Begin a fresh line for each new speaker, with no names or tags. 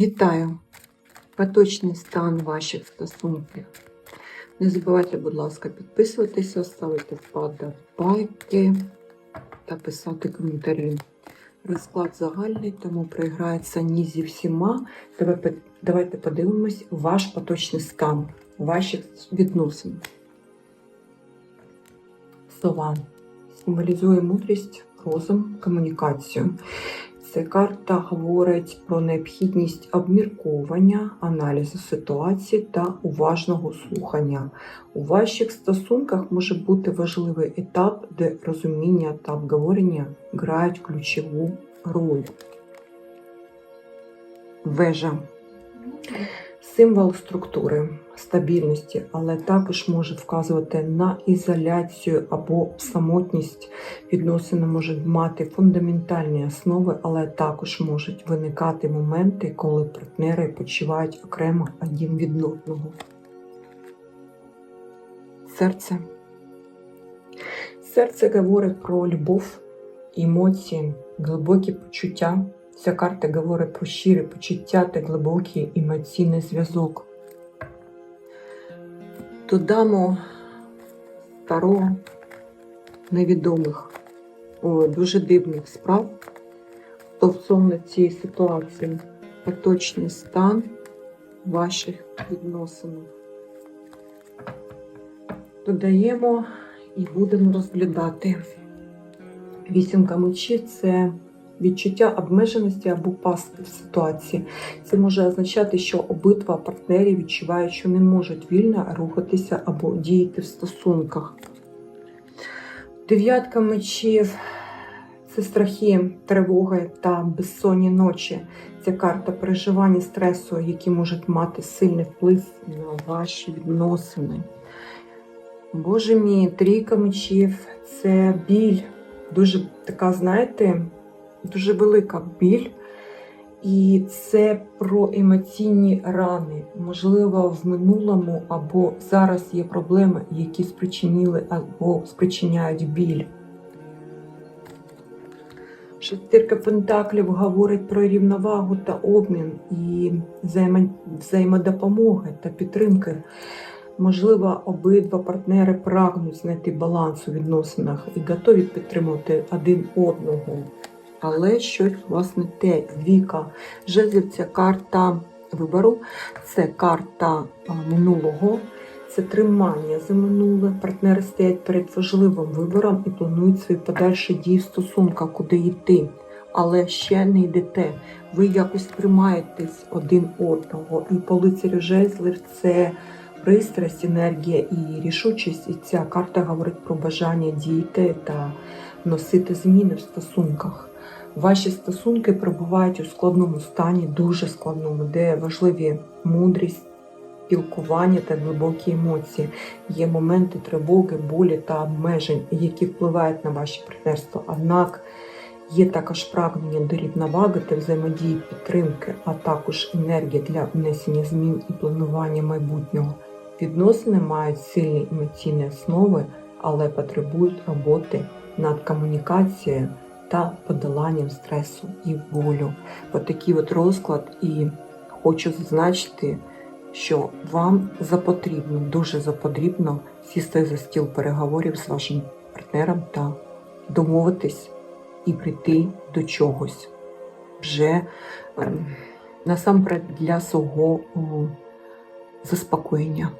Вітаю! Поточний стан ваших стосунків. Не забувайте, будь ласка, підписуватися, ставити вподобайки та писати коментарі. Розклад загальний, тому проіграється ні зі всіма. Давайте подивимось ваш поточний стан ваших відносин. Сова символізує мудрість, розум, комунікацію. Ця карта говорить про необхідність обмірковування, аналізу ситуації та уважного слухання. У ваших стосунках може бути важливий етап, де розуміння та обговорення грають ключову роль. Вежа символ структури, стабільності, але також може вказувати на ізоляцію або самотність. Відносини можуть мати фундаментальні основи, але також можуть виникати моменти, коли партнери почувають окремо один від одного. Серце. Серце говорить про любов, емоції, глибокі почуття. Ця карта говорить про щирі почуття та глибокий емоційний зв'язок. Додамо старо невідомих, о, дуже дивних справ стосовно цієї ситуації, поточний стан ваших відносин. Додаємо і будемо розглядати. Вісімка мечів це відчуття обмеженості або пастки в ситуації. Це може означати, що обидва партнери відчувають, що не можуть вільно рухатися або діяти в стосунках. Дев'ятка мечів це страхи, тривоги та безсонні ночі. Це карта переживання стресу, які можуть мати сильний вплив на ваші відносини. Боже мій, трійка мечів це біль. Дуже така, знаєте, дуже велика біль. І це про емоційні рани. Можливо, в минулому або зараз є проблеми, які спричинили або спричиняють біль. Шестірка Пентаклів говорить про рівновагу та обмін і взаємодопомоги та підтримки. Можливо, обидва партнери прагнуть знайти баланс у відносинах і готові підтримувати один одного. Але щось у вас не те. Віка. Жезлів це карта вибору, це карта минулого, це тримання за минуле. Партнери стоять перед важливим вибором і планують свої подальші дії в стосунках, куди йти. Але ще не йдете. Ви якось тримаєтесь один одного. І по лицарю жезлів це пристрасть, енергія і рішучість. І ця карта говорить про бажання діяти та носити зміни в стосунках. Ваші стосунки перебувають у складному стані, дуже складному, де важливі мудрість, спілкування та глибокі емоції. Є моменти тривоги, болі та обмежень, які впливають на ваше партнерство. Однак є також прагнення до рівноваги та взаємодії підтримки, а також енергія для внесення змін і планування майбутнього. Відносини мають сильні емоційні основи, але потребують роботи над комунікацією та подоланням стресу і болю. От такий от розклад, і хочу зазначити, що вам запотрібно, дуже запотрібно сісти за стіл переговорів з вашим партнером та домовитись і прийти до чогось вже ем, насамперед для свого заспокоєння.